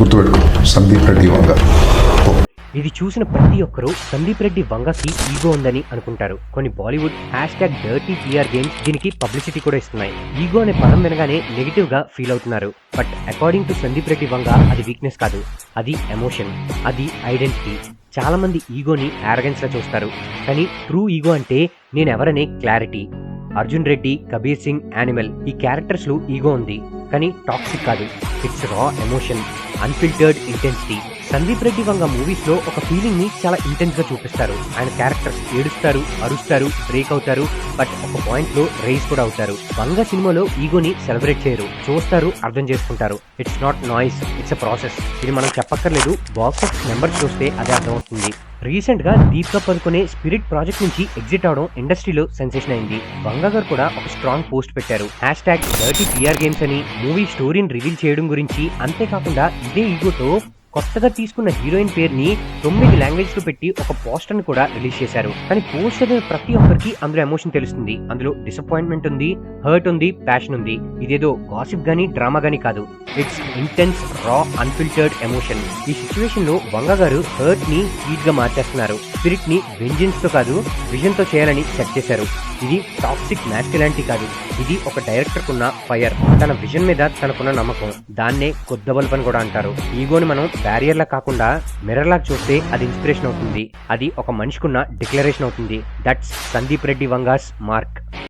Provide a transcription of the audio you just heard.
గుర్తుపెట్టుకో. సందీప్ రెడ్డి వంగ. ఇది చూసిన ప్రతి ఒక్కరూ సందీప్ రెడ్డి వంగకి ఈగో ఉందని అనుకుంటారు. కొన్ని Bollywood hashtag dirty PR games దీనికి పబ్లిసిటీ కూడా ఇస్తున్నాయి. ఈగో అనే పదం వినగానే నెగిటివ్గా ఫీల్ అవుతున్నారు. But according to Sandeep Reddy Vanga అది వీక్నెస్ కాదు. అది ఎమోషన్ అది ఐడెంటిటీ చాలా మంది ఈగోని యారగెన్స్ లా చూస్తారు. కానీ ట్రూ ఈగో అంటే నేనెవరనే క్లారిటీ అర్జున్ రెడ్డి కబీర్ సింగ్ యానిమల్ ఈ క్యారెక్టర్స్లో ఈగో ఉంది. కానీ టాక్సిక్ కాదు. It's raw emotion unfiltered intensity Sandeep Reddy Vanga మూవీస్లో ఒక ఫీలింగ్ని చాలా ఇంటెన్స్గా చూపిస్తారు. ఆయన క్యారెక్టర్స్ ఏడుస్తారు అరుస్తారు బ్రేక్ అవుతారు బట్ ఒక పాయింట్లో రైజ్ కూడా అవుతారు. వంగ సినిమాలో ఈగోని సెలబ్రేట్ చేయరు చూస్తారు అర్థం చేసుకుంటారు. It's not noise it's a process ఇది మనం చెప్పక్కర్లేదు బాక్స్ ఆఫీస్ నెంబర్స్ చూస్తే అదే అర్థమవుతుంది. రీసెంట్గా దీపికా పదుకునే స్పిరిట్ ప్రాజెక్ట్ నుంచి ఎగ్జిట్ అవడం ఇండస్ట్రీలో సెన్సేషన్ అయింది. వంగ గారు కూడా ఒక స్ట్రాంగ్ పోస్ట్ పెట్టారు. Hashtag dirty PR games అని మూవీ స్టోరీని రివీల్ చేయడం గురించి. అంతేకాకుండా ఇదే ఈగోతో కొత్తగా తీసుకున్న హీరోయిన్ పేరుని తొమ్మిది లాంగ్వేజ్లో పెట్టి ఒక పోస్టర్ని కూడా రిలీజ్ చేశారు. కానీ పోస్ట్ చదివిన ప్రతి ఒక్కరికి అందులో ఎమోషన్ తెలుస్తుంది. అందులో డిసప్పాయింట్మెంట్ ఉంది హర్ట్ ఉంది ప్యాషన్ ఉంది. ఇదేదో గాసిప్ గానీ డ్రామా గానీ కాదు. It's intense raw unfiltered emotion ఈ సిచ్యువేషన్లో వంగ గారు హర్ట్ని హీట్గా మార్చేస్తున్నారు. స్పిరిట్ని వెంజెన్స్తో కాదు విజన్తో చేయాలని సెట్ చేశారు. ఇది టాక్సిక్ మ్యాస్కులాంటి కాదు. ఇది ఒక డైరెక్టర్ కున్న ఫైర్. తన విజన్ మీద తనకున్న నమ్మకం. దాన్నే కొద్దబల్బ్ అని కూడా అంటారు. ఈగోని మనం బ్యారియర్లా కాకుండా మిర్రర్లా చూస్తే అది ఇన్స్పిరేషన్ అవుతుంది. అది ఒక మనిషికున్న డిక్లరేషన్ అవుతుంది. That's Sandeep Reddy Vanga's mark.